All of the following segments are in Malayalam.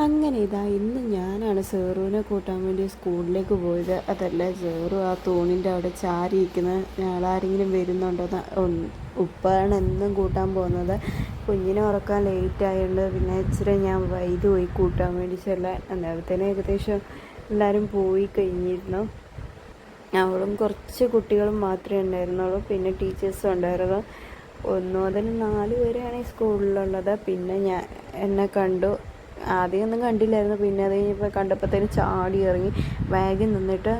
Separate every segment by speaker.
Speaker 1: അങ്ങനെ ഇതാ ഇന്ന് ഞാനാണ് സേറുവിനെ കൂട്ടാൻ വേണ്ടി സ്കൂളിലേക്ക് പോയത്. അതല്ല സേറു ആ തൂണിന്റെ അവിടെ ചാരിയിരിക്കുന്ന ഞാളാരെങ്കിലും വരുന്നുണ്ടോ ഉപ്പാണ് എന്നും കൂട്ടാൻ പോകുന്നത്. കുഞ്ഞിനെ ഉറക്കാൻ ലേറ്റ് ആയതുകൊണ്ട് പിന്നെ ഇച്ചിരി ഞാൻ വൈകി പോയി കൂട്ടാൻ വേണ്ടി ചെല്ലാൻ. അന്നേരത്തേനും ഏകദേശം എല്ലാവരും പോയി കഴിഞ്ഞിരുന്നു. അവളും കുറച്ച് കുട്ടികളും മാത്രമേ ഉണ്ടായിരുന്നുള്ളൂ. പിന്നെ ടീച്ചേഴ്സും ഉണ്ടായിരുന്നു. ഒന്ന് മുതൽ നാല് പേരെയാണ് ഈ സ്കൂളിലുള്ളത്. പിന്നെ ഞാൻ എന്നെ കണ്ടു. ആദ്യം ഒന്നും കണ്ടില്ലായിരുന്നു. പിന്നെ അത് കഴിഞ്ഞപ്പോൾ കണ്ടപ്പോഴത്തേനും ചാടി ഇറങ്ങി വാഗിൽ നിന്നിട്ട്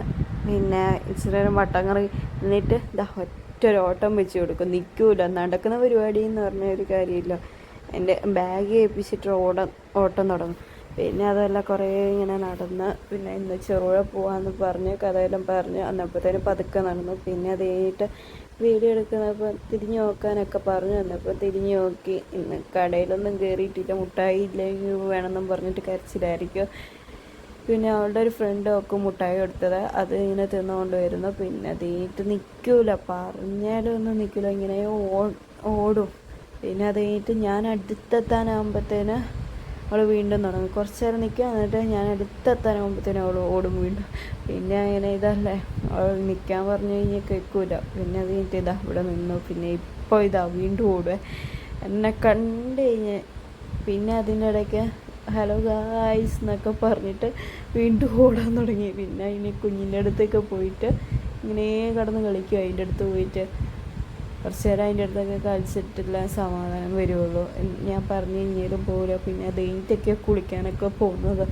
Speaker 1: പിന്നെ ഇച്ചിരി നേരം വട്ടം കറങ്ങി നിന്നിട്ട് ഇതാ ഒറ്റ ഒരു ഓട്ടം വെച്ച് കൊടുക്കും. നിൽക്കൂല നടക്കുന്ന പരിപാടി എന്ന് പറഞ്ഞ ഒരു കാര്യമില്ല. എന്റെ ബാഗ് ഏൽപ്പിച്ചിട്ട് ഓടം ഓട്ടം തുടങ്ങും. പിന്നെ അതല്ല കുറേ ഇങ്ങനെ നടന്ന് പിന്നെ ഇന്ന് ചെറുപുഴ പോവാന്ന് പറഞ്ഞ് കഥയെല്ലാം പറഞ്ഞ് അന്നപ്പോഴത്തേനും പതുക്കെ നടന്നു. പിന്നെ അത് കഴിഞ്ഞിട്ട് വീഡിയോ എടുക്കുന്നപ്പോൾ തിരിഞ്ഞു നോക്കാനൊക്കെ പറഞ്ഞു. വന്നപ്പോൾ തിരിഞ്ഞു നോക്കി. ഇന്ന് കടയിലൊന്നും കയറിയിട്ടില്ല മുട്ടായി ഇല്ലെങ്കിൽ വേണമെന്നും പറഞ്ഞിട്ട് കരച്ചിലായിരിക്കും. പിന്നെ അവളുടെ ഒരു ഫ്രണ്ട് ഒക്കെ മുട്ടായി കൊടുത്തത്. അത് ഇങ്ങനെ തിന്നുകൊണ്ട് വരുന്നു പിന്നെ അത് കഴിഞ്ഞിട്ട് നിൽക്കൂല. പറഞ്ഞാലും ഒന്നും നിൽക്കില്ല ഇങ്ങനെ ഓടും. പിന്നെ അത് കഴിഞ്ഞിട്ട് ഞാൻ അടുത്തെത്താനാകുമ്പോഴത്തേന് അവൾ വീണ്ടും തുടങ്ങി. കുറച്ച് നേരം നിൽക്കുക എന്നിട്ട് ഞാൻ അടുത്തെത്താനാകുമ്പോഴത്തേനും അവൾ ഓടും വീണ്ടും. പിന്നെ അങ്ങനെ ഇതല്ലേ. അവൾ നിൽക്കാൻ പറഞ്ഞു കഴിഞ്ഞാൽ കേൾക്കൂല. പിന്നെ അത് കഴിഞ്ഞിട്ട് ഇതാ ഇവിടെ നിന്നു. പിന്നെ ഇപ്പോൾ ഇതാ വീണ്ടും ഓടുക എന്നെ കണ്ടു കഴിഞ്ഞ് പിന്നെ അതിന്റെ ഇടയ്ക്ക് ഹലോ ഗായ്സ് എന്നൊക്കെ പറഞ്ഞിട്ട് വീണ്ടും ഓടാൻ തുടങ്ങി. പിന്നെ ഇനി കുഞ്ഞിന്റെ അടുത്തേക്ക് പോയിട്ട് ഇങ്ങനെ കടന്ന് കളിക്കും. അതിന്റെ അടുത്ത് പോയിട്ട് കുറച്ച് നേരം അതിന്റെ അടുത്തൊക്കെ കളിച്ചിട്ടില്ല സമാധാനം വരുള്ളൂ. ഞാൻ പറഞ്ഞു കഴിഞ്ഞാലും പോരാ പിന്നെ അത് കഴിഞ്ഞിട്ടൊക്കെ കുളിക്കാനൊക്കെ പോകുന്നത്.